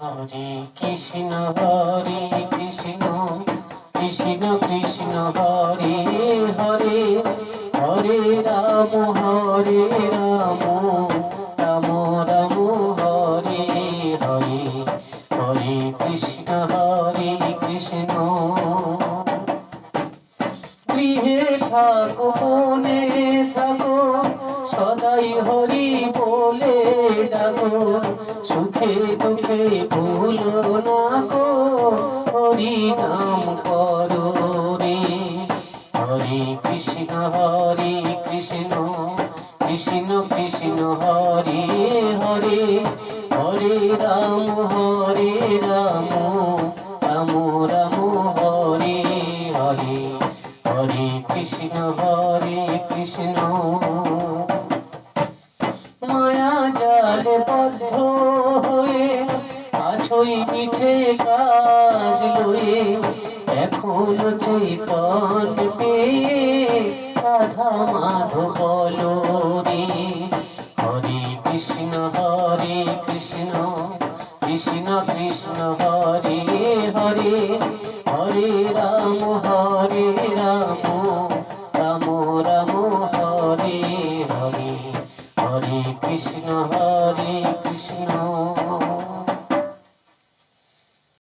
হরে কৃষ্ণ হরে কৃষ্ণ কৃষ্ণ কৃষ্ণ, হরে হরে হরে রাম হরে রাম রাম রাম, হরে হরে হরে কৃষ্ণ হরে কৃষ্ণ। গৃহে থাকো বনে থাকো সদাই হরি বলে ডাকো, সুখে দুঃখে ভুলো না গো, হরি নাম করো রে। হরে কৃষ্ণ হরে কৃষ্ণ কৃষ্ণ কৃষ্ণ, হরে হরে হরে রাম হরে রাম রাম রাম, হরে হরে। হরে কৃষ্ণ হরে কৃষ্ণ। বদ্ধ হয়ে আছই নিচে কাজ লয়ে এখন চেতন পেয়ে রাধা মাধব রে হরে কৃষ্ণ হরে কৃষ্ণ কৃষ্ণ কৃষ্ণ, হরে হরে হরে রাম হরে রাম রাম রাম, হরে হরে। হরে কৃষ্ণ, হরে snow.